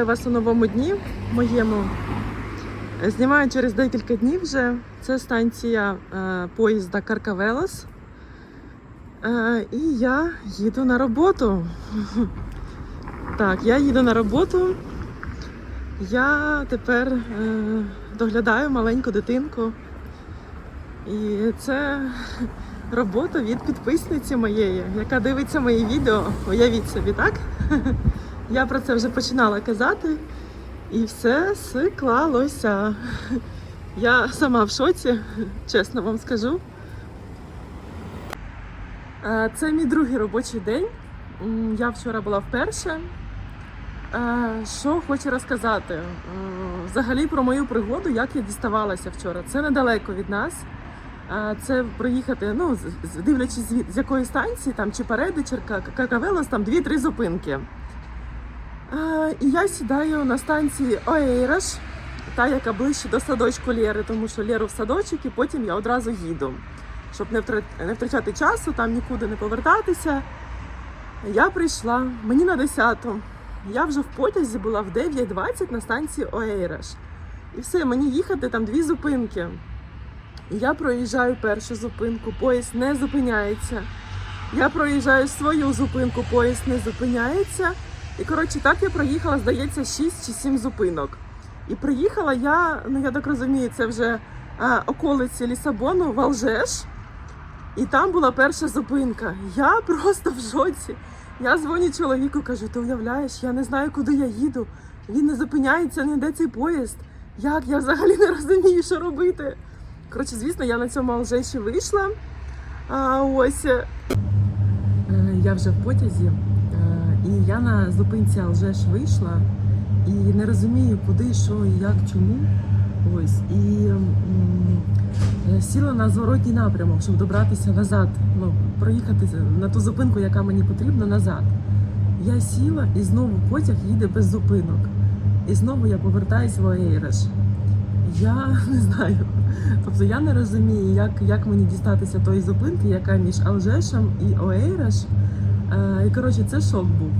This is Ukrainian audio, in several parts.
Вітаю вас у новому дні моєму. Знімаю через декілька днів вже. Це станція е, поїзда Каркавелос. Е, і я їду на роботу. Так, я їду на роботу. Я тепер е, доглядаю маленьку дитинку. І це робота від підписниці моєї, яка дивиться мої відео. Уявіть собі, так? Я про це вже починала казати, і все склалося. Я сама в шоці, чесно вам скажу. Е, Це мій другий робочий день. Я вчора була вперше. Е, Що хочу розказати? Е, Взагалі про мою пригоду, як я діставалася вчора. Це недалеко від нас. Це проїхати, ну, дивлячись з, якої станції, там чи Пареди, чи Какавелос, там дві-три зупинки. І я сідаю на станції Оейраш, та яка ближче до садочку Лєри, тому що Лєру в садочок, і потім я одразу їду. Щоб не не втрачати часу, там нікуди не повертатися. Я прийшла, мені на 10. Я вже в потязі була в 9.20 на станції Оейраш. І все, мені їхати там дві зупинки. І я проїжджаю першу зупинку, поїзд не зупиняється. Я проїжджаю свою зупинку, поїзд не зупиняється. І коротше, так я проїхала, здається, 6 чи 7 зупинок. І приїхала я, ну я так розумію, це вже а, околиці Лісабону, в Алжеш. І там була перша зупинка. Я просто в жоці. Я дзвоню чоловіку, кажу: ти уявляєш, я не знаю, куди я їду. Він не зупиняється, не йде цей поїзд. Як? Я взагалі не розумію, що робити. Коротше, звісно, я на цьому Алжеші вийшла. А ось е, я вже в потязі. І я на зупинці Алжеш вийшла і не розумію, куди, що і як, чому. Ось. І м, е, сіла на зворотній напрямок, щоб добратися назад, ну, проїхати на ту зупинку, яка мені потрібна, назад. Я сіла і знову потяг їде без зупинок. І знову я повертаюсь в Оейреш. Я не знаю. Тобто я не розумію, як, як мені дістатися тої зупинки, яка між Алжешем і Оейреш. Е, і коротше, це шок був.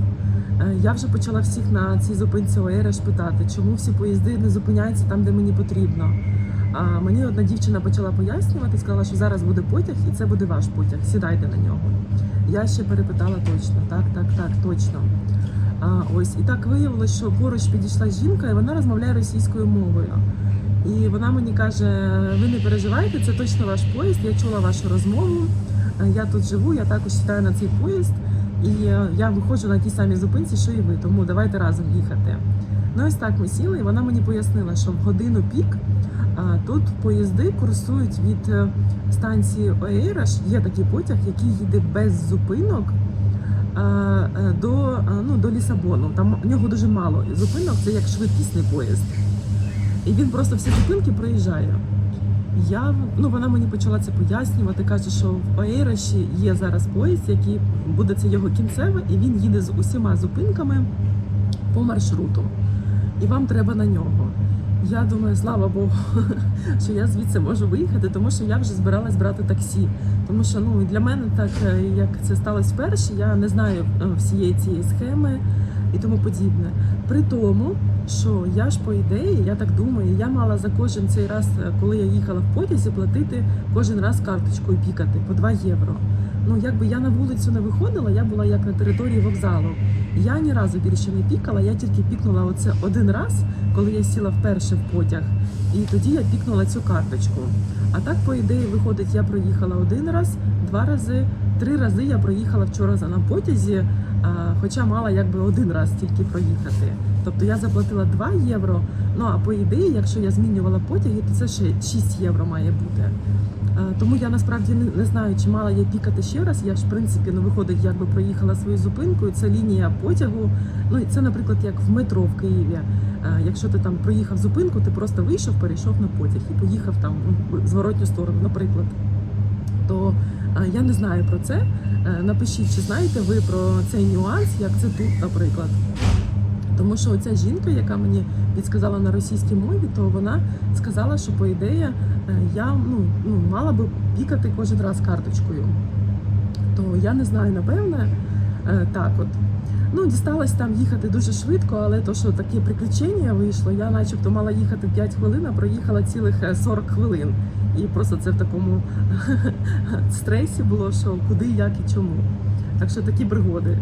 Е, Я вже почала всіх на цій зупинці Оереш питати, чому всі поїзди не зупиняються там, де мені потрібно. А мені одна дівчина почала пояснювати, сказала, що зараз буде потяг, і це буде ваш потяг. Сідайте на нього. Я ще перепитала точно, так, так, так, точно. А, ось і так виявилось, що поруч підійшла жінка, і вона розмовляє російською мовою. І вона мені каже: ви не переживайте, це точно ваш поїзд. Я чула вашу розмову. Е, Я тут живу, я також сідаю на цей поїзд. І я виходжу на тій самій зупинці, що і ви, тому давайте разом їхати. Ну ось так ми сіли, і вона мені пояснила, що в годину пік тут поїзди курсують від е, станції Оейраш. Є такий потяг, який їде без зупинок е, до, ну, до Лісабону. Там у нього дуже мало зупинок, це як швидкісний поїзд. І він просто всі зупинки проїжджає. Я ну вона мені почала це пояснювати. каже, що в Оейраші є зараз поїзд, який буде це його кінцеве, і він їде з усіма зупинками по маршруту. І вам треба на нього. Я думаю, слава Богу, що я звідси можу виїхати, тому що я вже збиралась брати таксі. Тому що ну для мене, так е, як це сталося вперше, я не знаю е, всієї цієї схеми і тому подібне. При тому, що я ж по ідеї, я так думаю, я мала за кожен цей раз, е, коли я їхала в потязі, платити кожен раз карточкою пікати по 2 євро. Ну якби я на вулицю не виходила, я була як на території вокзалу. Я ні разу більше не пікала, я тільки пікнула оце один раз, коли я сіла вперше в потяг, і тоді я пікнула цю карточку. А так, по ідеї, виходить, я проїхала один раз, два рази, три рази я проїхала вчора на потязі, хоча мала якби один раз тільки проїхати. Тобто я заплатила 2 євро. Ну а по ідеї, якщо я змінювала потяги, то це ще 6 євро має бути. Тому я насправді не, знаю, чи мала я пікати ще раз. Я ж в принципі ну виходить, якби проїхала свою зупинку. Це лінія потягу. Ну і це, наприклад, як в метро в Києві. Якщо ти там проїхав зупинку, ти просто вийшов, перейшов на потяг і поїхав там ну, в зворотню сторону, наприклад. То я не знаю про це. Е, Напишіть, чи знаєте ви про цей нюанс, як це тут, наприклад. Тому що оця жінка, яка мені підсказала на російській мові, то вона сказала, що по ідеї е, я ну, ну, мала би пікати кожен раз карточкою. То я не знаю, напевне. Е, так от. Ну, дісталось там їхати дуже швидко, але то, що таке приключення вийшло, я начебто мала їхати 5 хвилин, а проїхала цілих е, 40 хвилин. І просто це в такому стресі було, що куди, як і чому. Так що такі пригоди.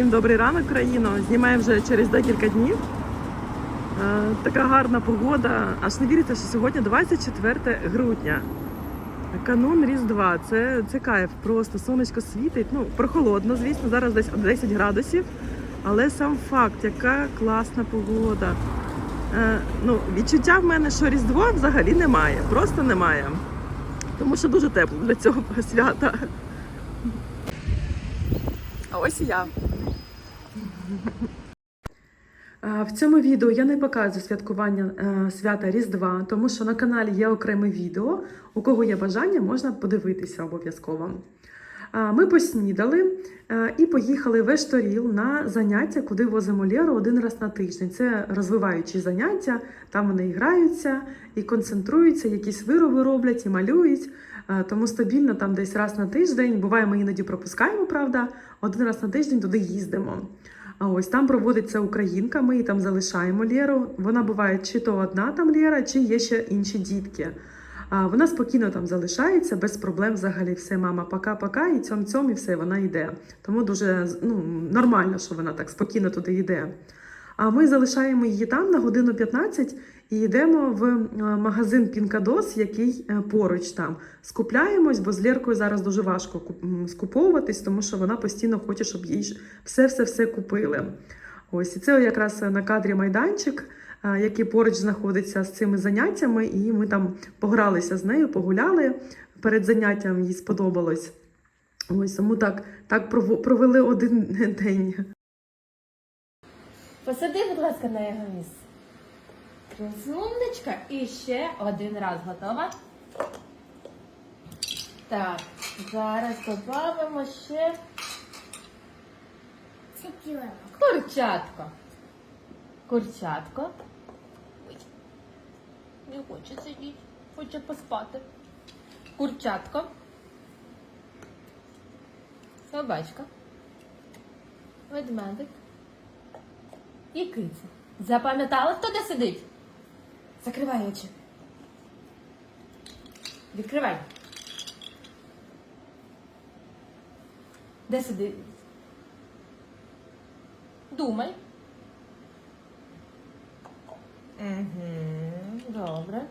Всім добрий ранок, країно. Знімаю вже через декілька днів. Е, Така гарна погода. Аж не вірите, що сьогодні 24 грудня. Канун Різдва. Це, це кайф. Просто сонечко світить. Ну, прохолодно, звісно, зараз десь 10 градусів. Але сам факт, яка класна погода. Е, ну, відчуття в мене, що Різдво взагалі немає. Просто немає. Тому що дуже тепло для цього свята. А ось і я. В цьому відео я не показую святкування е, свята Різдва, тому що на каналі є окреме відео. У кого є бажання, можна подивитися обов'язково. Ми поснідали е, і поїхали в Ешторіл на заняття, куди возимо Леру один раз на тиждень. Це розвиваючі заняття, там вони граються, і концентруються, якісь вироби роблять, і малюють. Е, Тому стабільно там десь раз на тиждень. Буває, ми іноді пропускаємо, правда, один раз на тиждень туди їздимо. А ось там проводиться українка, ми її там залишаємо Лєру. Вона буває чи то одна там Лєра, чи є ще інші дітки. А вона спокійно там залишається, без проблем взагалі все. Мама, пока-пока, і цьом цьом і все, вона йде. Тому дуже ну, нормально, що вона так спокійно туди йде. А ми залишаємо її там на годину 15 і йдемо в е, магазин Пінкадос, який е, поруч там. Скупляємось, бо з Лєркою зараз дуже важко куп- скуповуватись, тому що вона постійно хоче, щоб їй все-все-все купили. Ось і це якраз на кадрі майданчик, е, який поруч знаходиться з цими заняттями, і ми там погралися з нею, погуляли. Перед заняттям їй сподобалось. Ось тому так, так провели один день. Посади, будь ласка, на його місце. Розумничка. І ще один раз готова. Так, зараз додамо ще курчатко. Курчатко. Не хоче сидіти, хоче поспати. Курчатко. Собачка. Ведмедик. І киця. Запам'ятали, хто де сидить? Закривай очі. Відкривай. Де сидить? Думай. Угу, добре.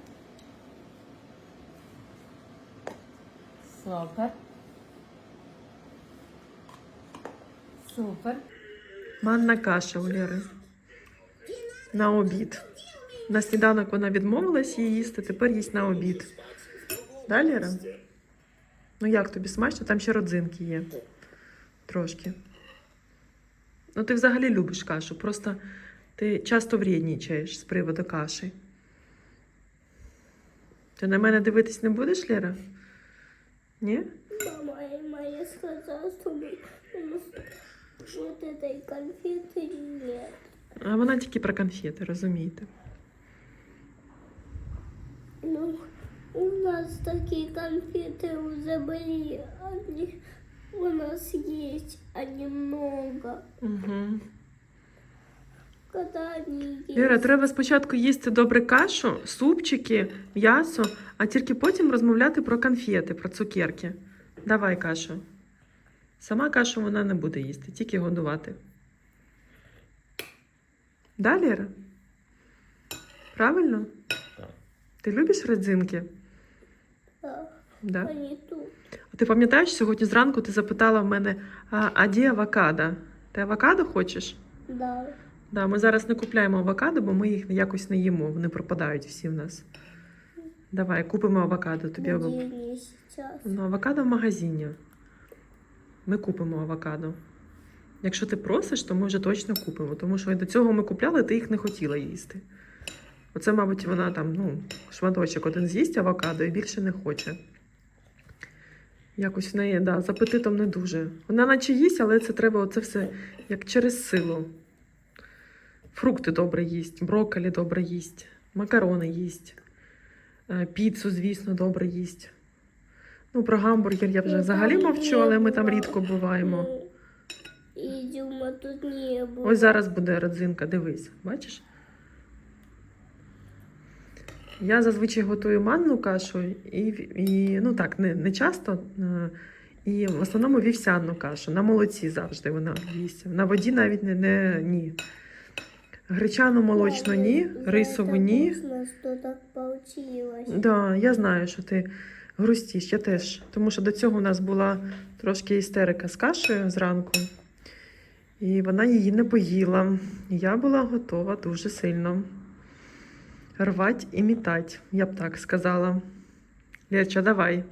Супер. Супер. Манна каша у Лєри. На обід. На сніданок вона відмовилась її їсти, тепер їсть на обід. Да, Лєра? Ну як тобі смачно? Там ще родзинки є. Трошки. Ну, ти взагалі любиш кашу, просто ти часто вреднічаєш з приводу каші. Ти на мене дивитись не будеш, Лєра? Ні? Мама и моя сказала, что мы у нас вот этой конфеты нет. А вона тільки про конфети, розумієте? Нас такие конфеты уже были. Они у нас есть, а немного. Угу. Когда они есть. Віра, треба спочатку їсти добре кашу, супчики, м'ясо, а тільки потім розмовляти про конфети, про цукерки. Давай кашу. Сама кашу вона не буде їсти, тільки годувати. Да, Лера? Правильно? Ти любиш родзинки? Да, Да. они тут. А ти пам'ятаєш, сьогодні зранку ти запитала в мене, а, а де авокадо? Ти авокадо хочеш? Да. Да, ми зараз не купляємо авокадо, бо ми їх якось не їмо. Вони пропадають всі в нас. Давай, купимо авокадо. Тобі сейчас? Ну, авокадо в магазині. Ми купимо авокадо. Якщо ти просиш, то ми вже точно купимо, тому що до цього ми купляли, ти їх не хотіла їсти. Оце, мабуть, вона там, ну, шматочок один з'їсть авокадо і більше не хоче. Якось в неї, да, з апетитом не дуже. Вона наче їсть, але це треба оце все як через силу. Фрукти добре їсть, брокколі добре їсть, макарони їсть, е, піцу, звісно, добре їсть. Ну, про гамбургер я вже Ну, взагалі мовчу, але ми там рідко буваємо. Было. Ось зараз буде родзинка, дивись, бачиш? Я зазвичай готую манну кашу і, і ну так, не, не часто. е, І в основному вівсяну кашу. На молоці завжди вона їсть. На воді навіть не, не ні. Гречану молочну ні, рисову ні. Да, я знаю, що ти грустіш, я теж. Тому що до цього у нас була трошки істерика з кашею зранку, і вона її не поїла. Я була готова дуже сильно. Рвать і мітать, я б так сказала. Лєрча, давай.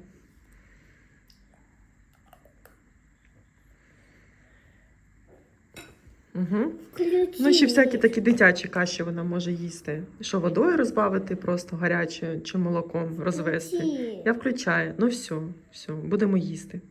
Угу. Ну, ще всякі такі дитячі каші вона може їсти. Що водою розбавити просто гарячою чи молоком розвести. Я включаю. Ну все, все, будемо їсти.